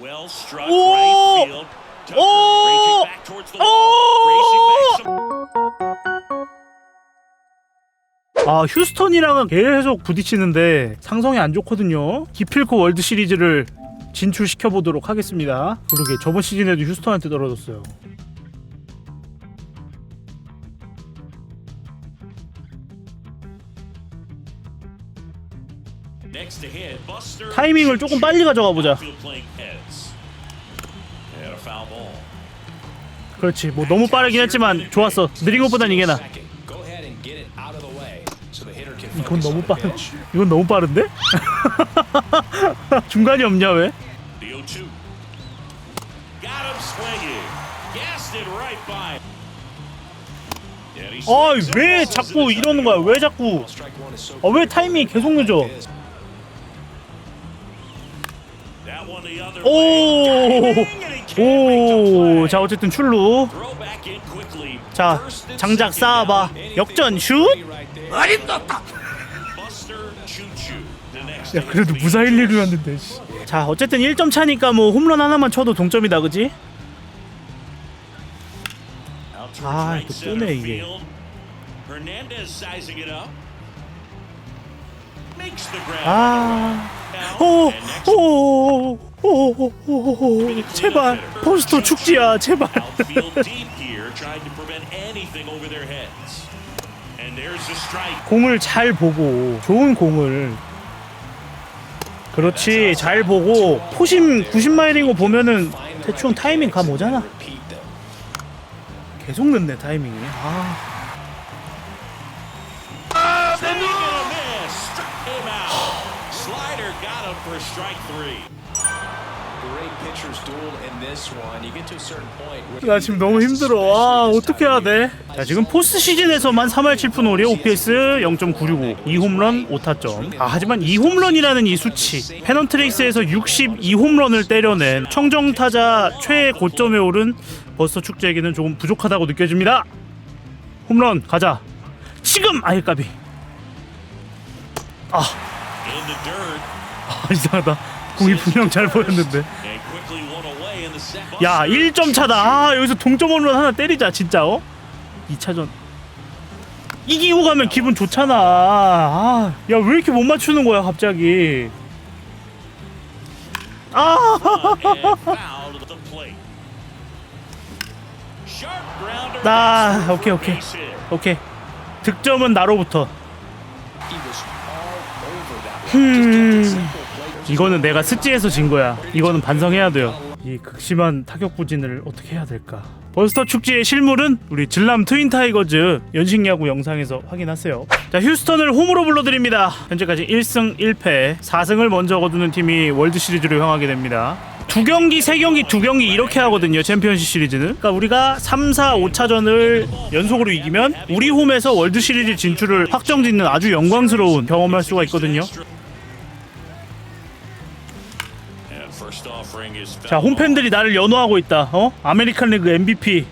Well struck 오! right field. Tucker 오! reaching back towards the 오! wall. Racing back. 아 휴스턴이랑은 계속 부딪히는데 상성이 안 좋거든요. 기필코 월드 시리즈를 진출시켜 보도록 하겠습니다. 그러게 저번 시즌에도 휴스턴한테 떨어졌어요. 타이밍을 조금 빨리 가져가 보자. 그렇지. 뭐 너무 빠르긴 했지만 좋았어. 느린 것보단 이게 나. 이건 너무 빠른. 이건 너무 빠른데? 중간이 없냐 왜? The 0-2. Got him swinging. Gassed it right by. And he 아 swings 왜 and 자꾸. 이러는 거야? 왜 자꾸? Strike one is so 아왜 타이밍이 계속 늦어? 오, 오. 자 어쨌든 출루. 자 장작 쌓아봐. 역전 슛. next 야 그래도 무사 1-1루였는데. 자 어쨌든 1점 차니까 뭐 홈런 하나만 쳐도 동점이다 그지? 아, 또 뜨네, 이게. 아, Now, 오, and next 오, 오, 오, 오, 제발 포스터 축지야 제발. 공을 잘 보고 좋은 공을. 그렇지 잘 보고 포심 90마일인 거 보면은 대충 타이밍 감 오잖아. 계속 늦네 타이밍이. 아. Swing 나 지금 너무 힘들어. 아 어떻게 해야 돼? 자 지금 포스트 시즌에서만 3할 7푼 5리 OPS 0.965 2홈런 5타점. 아 하지만 2홈런이라는 이 수치 페넌트레이스에서 62홈런을 때려낸 청정 타자 최애 고점에 오른 버스터 축제에게는 조금 부족하다고 느껴집니다. 홈런 가자. 지금 아이까비. In the dirt. 아 이상하다. 공이 분명 잘 보였는데. And quickly one away in the second. 야 1점 차다 아 여기서 동점 홈런 하나 때리자 진짜 어? 2차전 이기고 가면 기분 좋잖아 아, 야왜 이렇게 못 맞추는 거야 갑자기 아. 나 through 오케이 오케이. 오케이 득점은 나로부터. Play 이거는 내가 스지에서 진 거야 이거는 반성해야 돼요 이 극심한 타격 부진을 어떻게 해야 될까? 버스터 축제의 실물은 우리 질람 트윈 타이거즈 연식 야구 영상에서 확인하세요. 자 휴스턴을 홈으로 불러드립니다. 현재까지 1승 1패 4승을 먼저 거두는 팀이 월드 시리즈로 향하게 됩니다. 두 경기 세 경기 두 경기 이렇게 하거든요 챔피언십 시리즈는. 그러니까 우리가 3, 4, 5차전을 연속으로 이기면 우리 홈에서 월드 시리즈 진출을 확정짓는 아주 영광스러운 경험을 할 수가 있거든요 자 홈팬들이 나를 연호하고 있다 어? 아메리칸 리그 MVP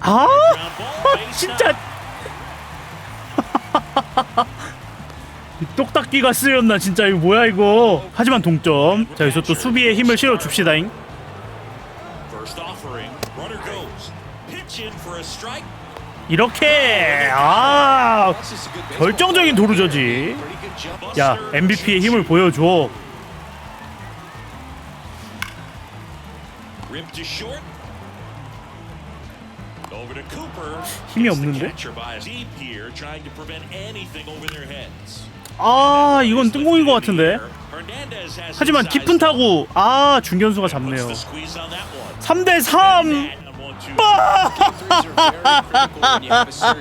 아 진짜 이 똑딱기가 쓰였나 진짜 이거 뭐야 이거 하지만 동점 자 여기서 또 수비에 힘을 실어 줍시다잉. 이렇게 아 결정적인 도루저지. 야 MVP의 힘을 보여줘 힘이 없는데? catcher by his deep here, trying to prevent anything over their heads. 아 이건 뜬공인 것 같은데 하지만 깊은 타구 아 중견수가 잡네요 the squeeze on that one? 3대 3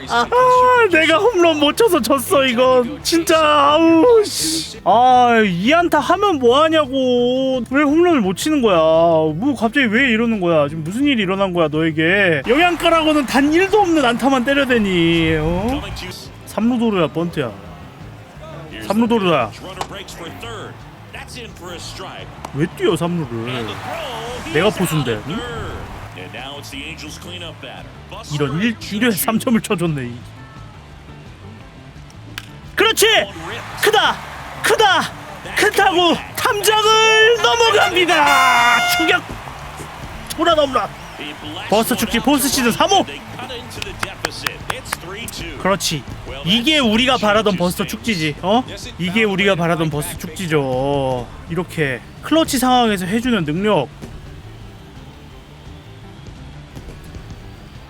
아, 내가 홈런 못 쳐서 졌어 이건 진짜 아우 씨. 아 이안타 하면 뭐 하냐고 왜 홈런을 못 치는 거야 뭐 갑자기 왜 이러는 거야 지금 무슨 일이 일어난 거야 너에게 영양가라고는 단 1도 없는 안타만 때려대니 어? Coming to 3루 도루야 번트야 Here's 삼루도루다. the pitch. Runner breaks for third. That's in for a strike. 왜 뛰어 And 3루를 the throw. He's 내가 포수인데, 응? Third. And now it's the Angels cleanup batter. Buster 이런 1, and 1회 Choo-choo. 3점을 쳐줬네 이. 그렇지. 크다 크다 크다고 탐장을 넘어갑니다. 충격. 돌아 넘라. 버스터 축제 포스트 시즌 3호. 그렇지. 이게 우리가 바라던 버스터 축지지. 어? 이게 우리가 바라던 버스터 축지죠. 이렇게 클러치 상황에서 해주는 능력.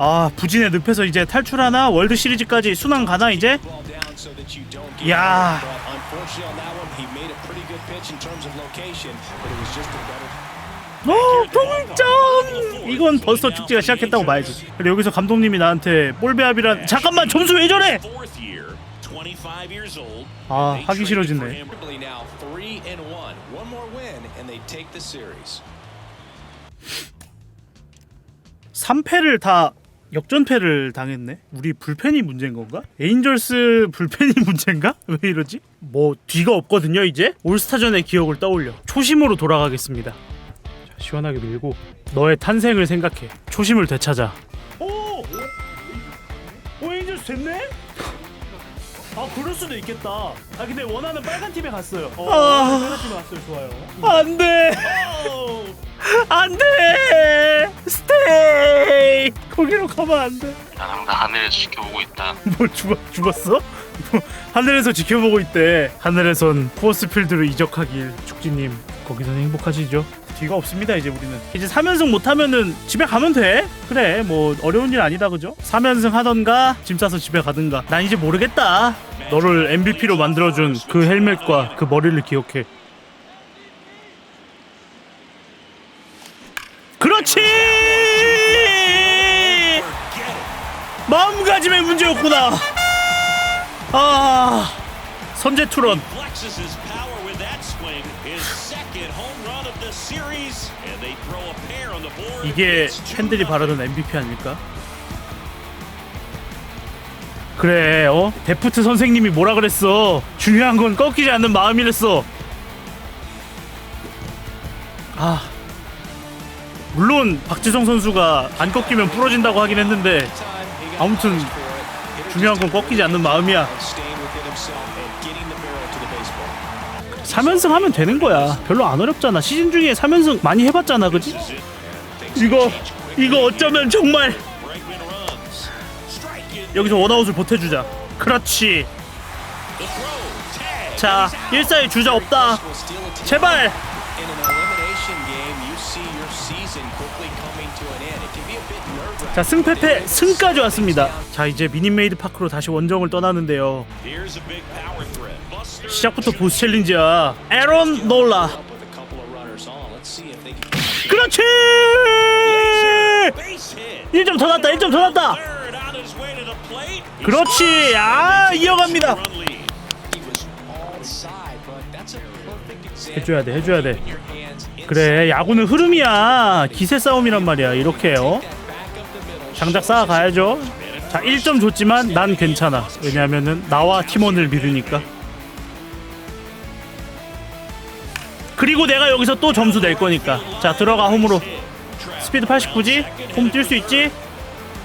아 부진의 늪에서 이제 탈출하나 월드 시리즈까지 순환 가나 이제 better 어 동점 이건 버스터 축제가 시작했다고 봐야지 그리고 여기서 감독님이 나한테 볼배합이란 잠깐만 점수 왜 저래 아 하기 싫어지네 Comfortably now, three and one. One more win, and they take the series. 3패를 다 역전패를 당했네? 우리 불펜이 문제인 건가? 에인절스 불펜이 문제인가? 왜 이러지? 뭐 뒤가 없거든요 이제? 올스타전의 기억을 떠올려 초심으로 돌아가겠습니다. 자, 시원하게 밀고 너의 탄생을 생각해. 초심을 되찾아. 오! 오 에인절스 됐네? 아 그럴 수도 있겠다. 아 근데 원하는 빨간 팀에 갔어요. 어, 빨간 팀에 갔어요. 좋아요. 안돼 안돼! 스테이! 거기로 가면 안돼. 난 항상 하늘에서 지켜보고 있다. 뭐 죽어, 죽었어? 뭐, 하늘에서 지켜보고 있대. 하늘에선 코어스필드로 이적하길 축지님. 거기선 행복하시죠? 뒤가 없습니다 이제 우리는. 이제 3연승 못하면은 집에 가면 돼. 그래 뭐 어려운 일 아니다 그죠? 3연승 하던가 짐 싸서 집에 가든가. 난 이제 모르겠다. 너를 MVP로 만들어준 그 헬멧과 그 머리를 기억해 그렇지 마음가짐의 문제였구나 아 선제 투런. 이게 팬들이. 바라던 MVP 아닐까? 그래 어 데프트 선생님이 뭐라 그랬어 중요한 건 꺾이지 않는 마음이랬어 아 물론 박지성 선수가 안 꺾이면 부러진다고 하긴 했는데 아무튼 중요한 건 꺾이지 않는 마음이야 staying within himself and getting the barrel to the baseball. 3연승 하면 되는 거야 별로 안 어렵잖아 시즌 중에 3연승 많이 해봤잖아 그지? 이거 이거 어쩌면 정말. 여기서 원아웃을 보태주자 그렇지. 자 1사의 주자 없다. 제발 자 승패패 승까지 왔습니다 자 이제 미니메이드 파크로 다시 원정을 떠나는데요. 시작부터 보스 챌린지야 에런 놀라. 그렇지 Base hit. 1점 더 났다 1점 더 났다 그렇지 아 이어갑니다. 해줘야 돼 해줘야 돼. 그래 야구는 흐름이야. 기세 싸움이란 말이야. 이렇게 요. That back up the middle. 장작 쌓아 가야죠. 자 1점 줬지만 난 괜찮아. 왜냐면은 나와 팀원을 믿으니까. 그리고 내가 여기서 또 점수 낼 거니까. 자 들어가 홈으로. 스피드 89지? 홈 뛸 수 있지?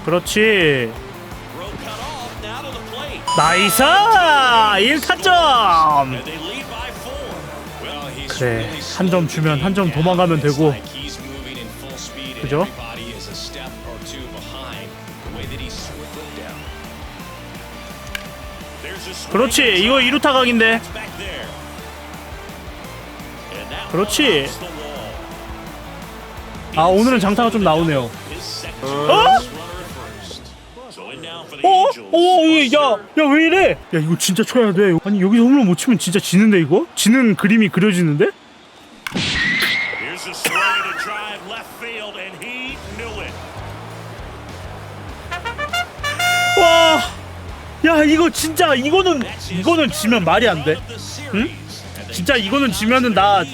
그렇지. 나이스! 1타점 Really 한점 주면 한 점 도망가면 되고 그죠? 그렇지 이거 2루타 각인데 그렇지. 아 오늘은 장타가 좀 나오네요 어? The 어? 어? 야야 왜 이래 야 이거 진짜 쳐야 돼 아니 여기서 홈런 못 치면 진짜 지는데 이거? 지는 그림이 그려지는데? 와, 야 이거 진짜 이거는 이거는 지면 말이 안 돼. 응? 진짜 이거는 지면은 나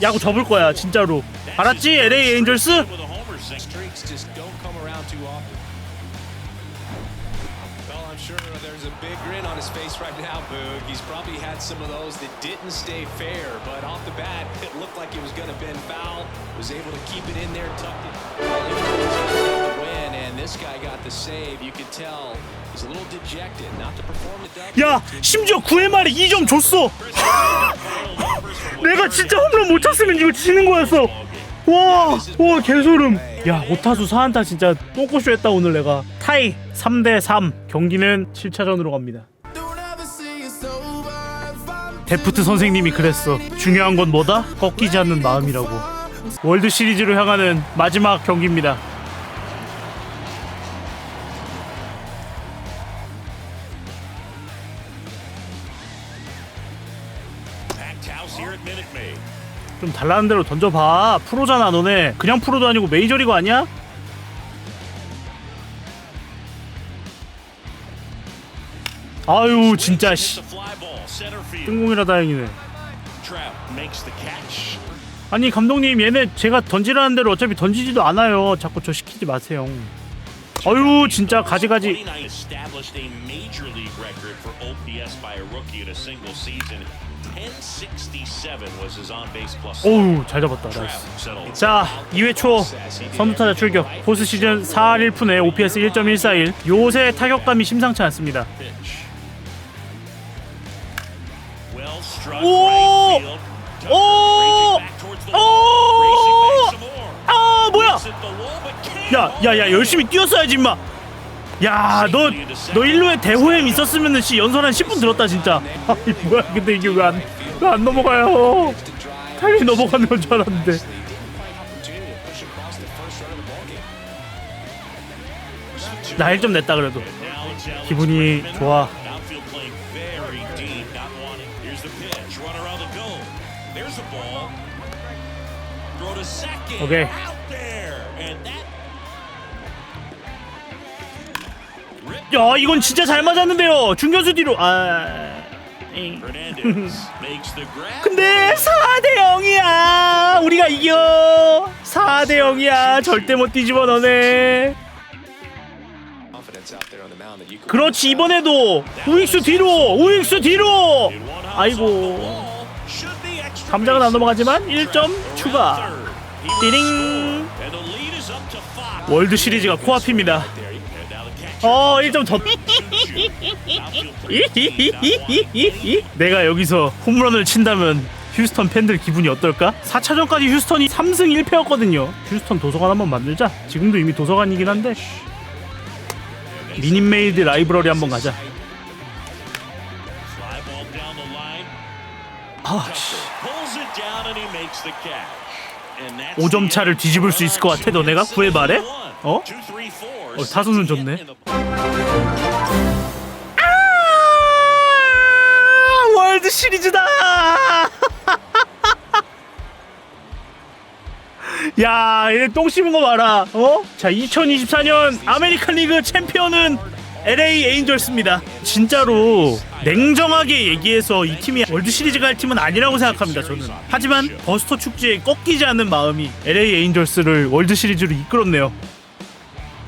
야구 접을 거야 진짜로. 알았지? LA 에인절스? There's a big grin on his face right now, Boog. He's probably had some of those that didn't stay fair, but off the bat, it looked like it was going to bend foul. Was able to keep it in there, tucked it. The win, and this guy got the save. You could tell He's a little dejected, not to perform the 야 심지어 9회 말에 2점 줬어 내가 진짜 홈런 못 쳤으면 이거 지는 거였어 와 와 개소름 야 오타수 사안타 진짜 똥꼬쇼 했다 오늘 내가. 타이 3대3 경기는 7차전으로 갑니다. 데프트 선생님이 그랬어. 중요한 건 뭐다? 꺾이지 않는 마음이라고. 월드 시리즈로 향하는 마지막 경기입니다 좀 달라는 대로 던져봐 프로잖아 너네 그냥 프로도 아니고 메이저리그 아니야? 아유 진짜 씨. 뜬공이라 다행이네. 아니 감독님 얘네 제가 던지라는 대로 어차피 던지지도 않아요 자꾸 저 시키지 마세요 아유 진짜 가지가지 29 established a major league record for OPS by a rookie in a single season. 1067 was his on-base plus. 어우 잘 잡았다 나이스. 자 2회 초 선두타자 출격 포스 시즌 4할 1푼에 OPS 1.141 요새 타격감이 심상치 않습니다 오! 오! 오! 뭐야. 야, 야, 야, 열심히 뛰었어야지, 임마. 야, 너, 너 1루에 대호햄 있었으면은 씨 연설 한 10분 들었다, 진짜. 아이, 뭐야, 근데 이게 왜 안, 왜 안 넘어가요? 당연히 넘어가는 건 줄 알았는데. 나 1점 냈다, 그래도. 기분이. 좋아. Ripped 야, 이건 진짜 잘 맞았는데요. 중견수 뒤로. 아. 에이. 근데 4대 0이야. 우리가 이겨. 4대 0이야. 절대 못 뒤집어 너네. 그렇지, 이번에도 우익수 뒤로. 우익수 뒤로. 아이고. 감장은 안. 넘어가지만 1점 Around 추가. 띠링. 월드 시리즈가 코앞입니다. 어, 1점 더. 내가 여기서 홈런을 친다면 휴스턴 팬들 기분이 어떨까? 4차전까지 휴스턴이 3승 1패였거든요. 휴스턴 도서관 한번 만들자. 지금도 이미 도서관이긴 한데 미니메이드 라이브러리 한번 가자. 아, 씨. Pulls it down and he makes the catch. And that's 5점 the 차를. 뒤집을 수 있을 것 같아, 너네가? 구회 말에? 어? 어, 타수는 좋네. 아, 월드 시리즈다. 야, 얘똥 씹은 거 봐라. 어? 자, 2024년 아메리칸 리그 챔피언은 LA 에인절스입니다. 진짜로 냉정하게 얘기해서 이 팀이 월드 시리즈 갈 팀은 아니라고 생각합니다. 저는. 하지만 버스터 축제에 꺾이지 않는 마음이 LA 에인절스를 월드 시리즈로 이끌었네요.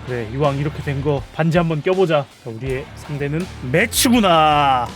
그래 이왕 이렇게 된 거 반지 한번 껴보자 자, 우리의 상대는 매치구나